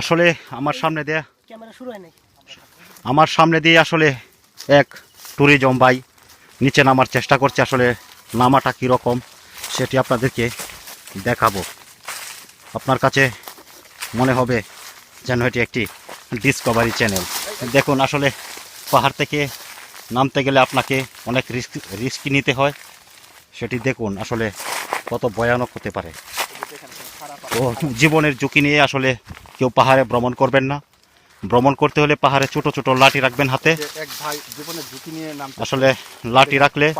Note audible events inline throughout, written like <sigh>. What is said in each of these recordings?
আসলে আমার সামনে দিয়ে ক্যামেরা শুরু হয় নাই। আমার সামনে দিয়ে আসলে এক ট্যুরিজম ভাই নিচে নামার চেষ্টা করছে আসলে নামাটা কীরকম সেটি আপনাদেরকে দেখাবো। আপনার কাছে মনে হবে যেন এটি একটি ডিসকভারি চ্যানেল দেখুন আসলে পাহাড় থেকে নামতে গেলে আপনাকে অনেক রিস্ক রিস্ক নিতে হয় সেটি দেখুন আসলে কত ভয়ানক হতে পারে। তো জীবনের ঝুঁকি নিয়ে আসলে কেউ পাহাড়ে ভ্রমণ করবেন না। ভ্রমণ করতে হলে পাহাড়ে ছোট ছোট লাঠি রাখবেন হাতে। আসলে লাঠি রাখলে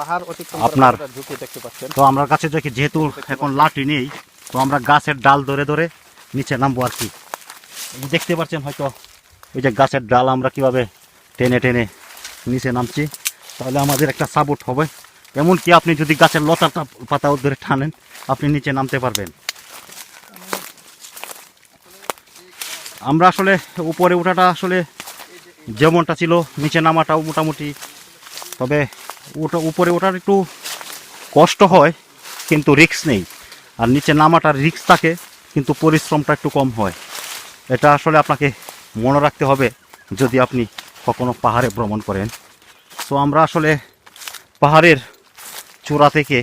আপনার- আপনার দেখতে পাচ্ছেন। তো আমরা কাছে দেখি যেহেতু এখন লাঠি নেই তো আমরা গাছের ডাল ধরে ধরে নিচে নামবো আর কি। দেখতে পাচ্ছেন হয়তো ওই যে গাছের ডাল আমরা কীভাবে টেনে টেনে নিচে নামছি তাহলে আমাদের একটা সাপোর্ট হবে। এমনকি আপনি যদি গাছের লতাটা পাতাও ধরে টানেন আপনি নিচে নামতে পারবেন। আমরা আসলে উপরে ওঠাটা আসলে যেমনটা ছিল, নিচে নামাটাও মোটামুটি। তবে ওটা উপরে ওঠার একটু কষ্ট হয়, কিন্তু রিক্স নেই। আর নিচে নামাটার রিক্স থাকে, কিন্তু পরিশ্রমটা একটু কম হয়। এটা আসলে আপনাকে মনে রাখতে হবে, যদি আপনি কখনো পাহাড়ে ভ্রমণ করেন। তো আমরা আসলে পাহাড়ের চূড়া থেকে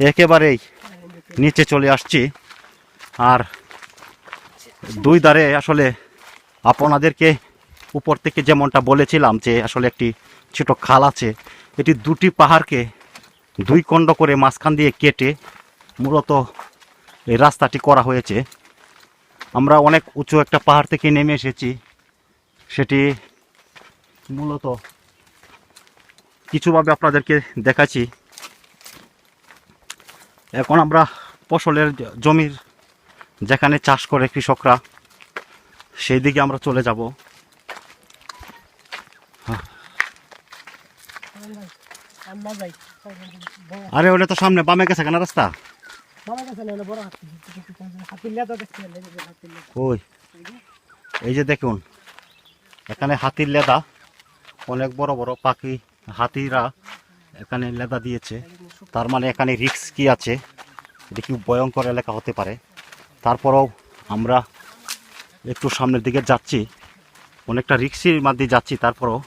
একেবারেই নিচে চলে আসছি। আর দুই ধারে আসলে আপনাদেরকে উপর থেকে যেমনটা বলেছিলাম যে আসলে একটি ছোট খাল আছে, এটি দুটি পাহাড়কে দুই খণ্ড করে মাঝখান দিয়ে কেটে মূলত এই রাস্তাটি করা হয়েছে। আমরা অনেক উঁচু একটা পাহাড় থেকে নেমে এসেছি। সেটি মূলত কিছুভাবে আপনাদেরকে দেখাচ্ছি। এখন আমরা ফসলের জমির যেখানে চাষ করে কৃষকরা, সেই দিকে আমরা চলে যাব। আরে, ওটা তো সামনে, বামে গেছে কেন রাস্তা? ওই, এই যে দেখুন, এখানে হাতির লেদা, অনেক বড় বড় পাখি, হাতিরা এখানে লেদা দিয়েছে। তার মানে এখানে রিক্স কি আছে? এটা কি ভয়ঙ্কর এলাকা হতে পারে? তারপরেও আমরা একটু সামনের দিকে যাচ্ছি। অনেকটা রিক্সির মধ্যে যাচ্ছি, তারপরেও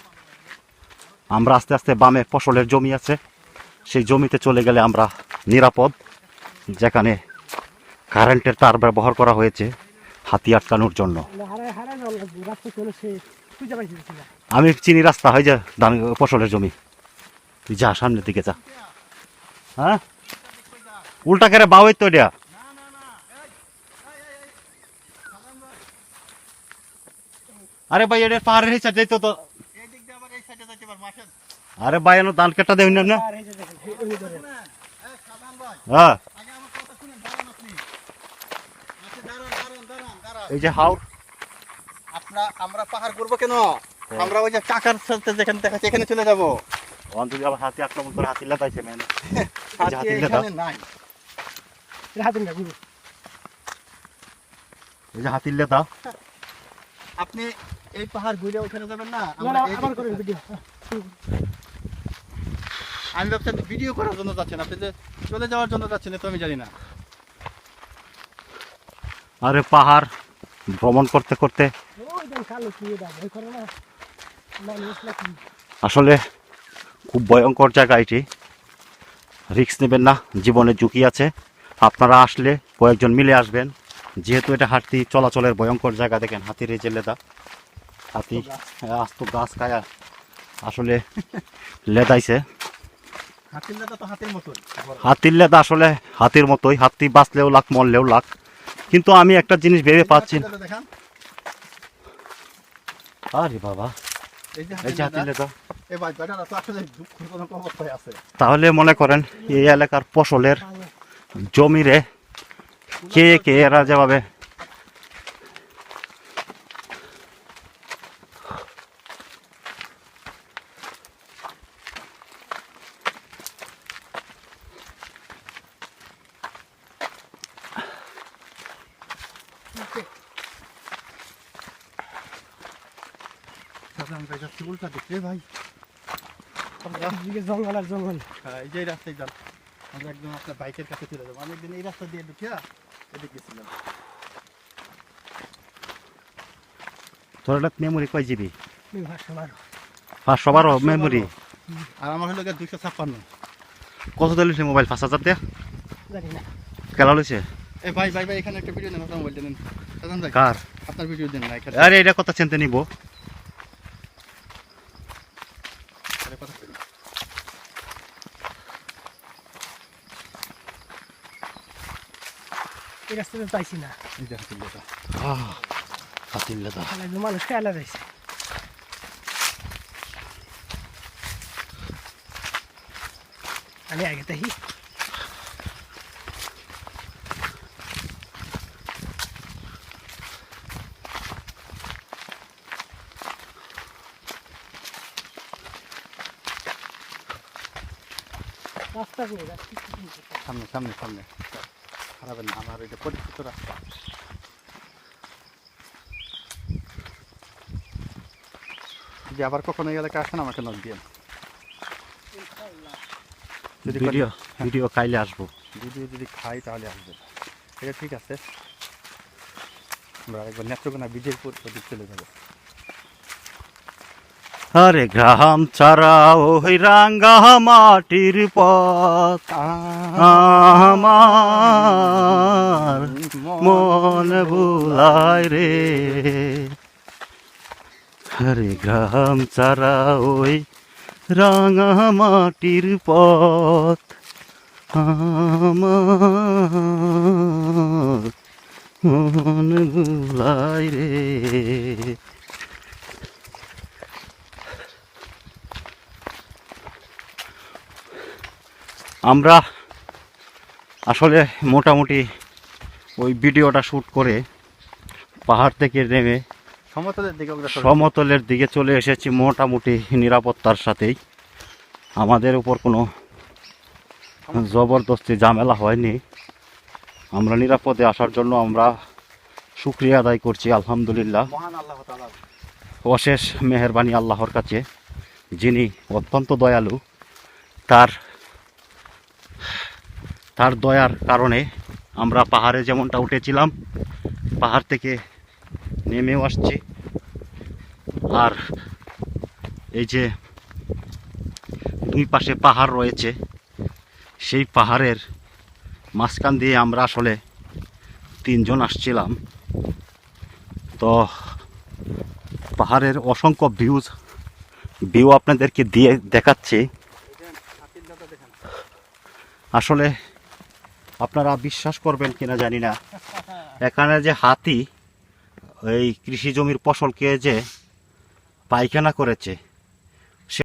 আমরা আস্তে আস্তে বামে ফসলের জমি আছে। সেই জমিতে চলে গেলে আমরা নিরাপদ, যেখানে কারেন্টের তার ব্যবহার করা হয়েছে হাতি আটকানোর জন্য। আমি চিনি রাস্তা হয় যে ধান, ফসলের জমি। তুই যা, সামনের দিকে যা। হ্যাঁ? উল্টা করে বাউই তো এটা। আরে ভাই এটা পাহাড়ের হিসাব যাইতো তো আরে ভাই এনো ধান কেটে দেবেন না হ্যাঁ। আপনি এই যে হাওর। আপনারা আমরা পাহাড় ঘুরবো কেন? আমরা ওই যে চাকার সাথে যেখানে দেখাচ্ছি এখানে চলে যাব। অন্তত আবার হাতি আক্রমণ করে হাতি লাগাইছে মেন <laughs> হাতি নাই এটা না গুরু এই যে হাতির লেদা আপনি এই পাহাড় ঘুরে ওখানে যাবেন না? না আমরা আবার দিক ভিডিও। আমি ভাবছি ভিডিও করার জন্য যাচ্ছেন আপনি যে চলে যাওয়ার জন্য যাচ্ছেন তো আমি জানি না। আরে পাহাড় ভ্রমণ করতে করতে। করে আসলে খুব ভয়ঙ্কর জায়গা এটি। রিস্ক নেবেন না জীবনে ঝুঁকি আছে। আপনারা আসলে কয়েকজন মিলে আসবেন। যেহেতু এটা হাতি চলাচলের ভয়ঙ্কর জায়গা দেখেন হাতির এই যে লেদা। হাতি আস্ত গাছ খায়া আসলে <laughs> লেদাইছে। হাতির লেদা আসলে হাতির মতোই। হাতি বাঁচলেও লাখ মরলেও লাখ। কিন্তু আমি একটা জিনিস ভেবে পাচ্ছি আরে বাবা। তাহলে মনে করেন এই এলাকার ফসলের জমিরে কে কে এরা যেভাবে সাধারণ ভাই যাচ্ছে উল্টা দিক রে ভাই আমরা এদিকে জঙ্গল আর জঙ্গল হ্যাঁ, এই যে এই রাস্তায় যান আমরা একদম আপনার বাইকের কাছে চলে যাব আমি একদিন এই রাস্তা দিয়ে ঢুকিয়া এদিকে ছিলাম। তোর এটা মেমোরি কয় জিবি পাঁচশো বারো। মেমোরি আর আমার হলো দুশো ছাপ্পান্ন। কত দিলিস মোবাইল পাঁচ হাজার দিয়া? জানি না। কেলা লইছে? এ ভাই ভাই ভাই এখানে একটা ভিডিও দেন আপনার মোবাইলটা দেন কার? আপনার ভিডিও দেন না আরে এটা কথা চিনতে নিব। এই রাস্তাতে পাইছি না এই যে হাতির লেজা। হাতির লেদা তাহলে একদম মানুষ খেয়ালা রয়েছে আমি আগে তাই রাস্তা করে রাস্তা সামনে সামনে সামনে খারাপ না আমার এটা পরিচিত রাস্তা যদি আবার কখনো এই এলাকায় আসেন আমাকে নক দিয়ে যদি ভিডিও ভিডিও কাইলে আসব। ভিডিও যদি খাই তাহলে আসবে। এটা ঠিক আছে। আমরা একবার নেত্রকোনা ওদিক চলে যাব। আরে গ্রাম ছাড়া ওই রাঙ্গা মাটির পথ। আমার মন ভুলায় রে। আরে গ্রাম ছাড়া ওই রাঙা মাটির পথ। আমার মন ভুলায় রে। আমরা আসলে মোটামুটি ওই ভিডিওটা শ্যুট করে পাহাড় থেকে নেমে সমতলের দিকে সমতলের দিকে চলে এসেছি মোটামুটি নিরাপত্তার সাথেই। আমাদের উপর কোনো জবরদস্তি ঝামেলা হয়নি। আমরা নিরাপদে আসার জন্য আমরা শুক্রিয়া আদায় করছি আলহামদুলিল্লাহ। মহান আল্লাহ তাআলা। অশেষ মেহরবানি আল্লাহর কাছে যিনি অত্যন্ত দয়ালু তার তার দয়ার কারণে আমরা পাহাড়ে যেমনটা উঠেছিলাম, পাহাড় থেকে নেমেও আসছি। আর এই যে দুই পাশে পাহাড় রয়েছে, সেই পাহাড়ের মাঝখান দিয়ে আমরা আসলে তিনজন আসছিলাম। তো পাহাড়ের অসংখ্য ভিউজ ভিউ আপনাদেরকে দিয়ে দেখাচ্ছি। আসলে আপনারা বিশ্বাস করবেন কিনা জানি না। এখানে যে হাতি, এই কৃষি জমির ফসলকে যে পায়খানা করেছে